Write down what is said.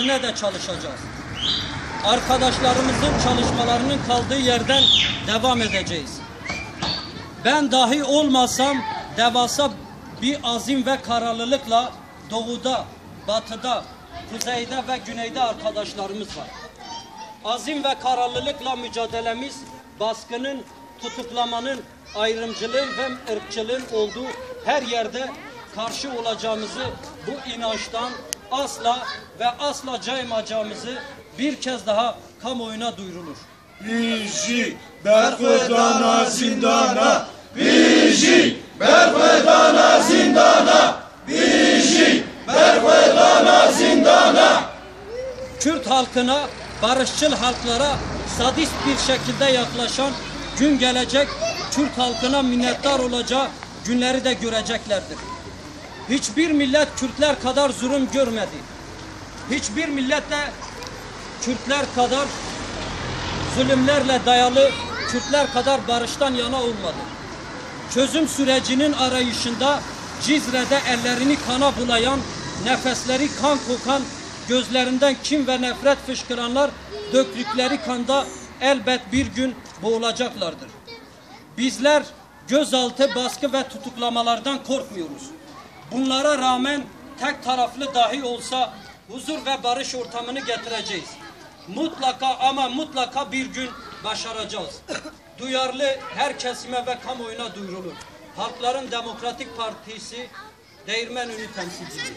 üzerine de çalışacağız. Arkadaşlarımızın çalışmalarının kaldığı yerden devam edeceğiz. Ben dahi olmasam devasa bir azim ve kararlılıkla doğuda, batıda, kuzeyde ve güneyde arkadaşlarımız var. Azim ve kararlılıkla mücadelemiz baskının, tutuklamanın, ayrımcılığın ve ırkçılığın olduğu her yerde karşı olacağımızı bu inançtan asla ve asla caymayacağımızı bir kez daha kamuoyuna duyurulur. Bizi berfedana zindana Bizi berfedana zindana Bizi berfedana zindana Kürt halkına, barışçıl halklara sadist bir şekilde yaklaşan gün gelecek Kürt halkına minnettar olacağı günleri de göreceklerdir. Hiçbir millet Kürtler kadar zulüm görmedi. Hiçbir millet de Kürtler kadar zulümlerle dayalı Kürtler kadar barıştan yana olmadı. Çözüm sürecinin arayışında Cizre'de ellerini kana bulayan, nefesleri kan kokan, gözlerinden kin ve nefret fışkıranlar döktükleri kanda elbet bir gün boğulacaklardır. Bizler gözaltı, baskı ve tutuklamalardan korkmuyoruz. Bunlara rağmen tek taraflı dahi olsa huzur ve barış ortamını getireceğiz. Mutlaka ama mutlaka bir gün başaracağız. Duyarlı her kesime ve kamuoyuna duyurulur. Halkların Demokratik Partisi Değirmen Ünü temsilcisi.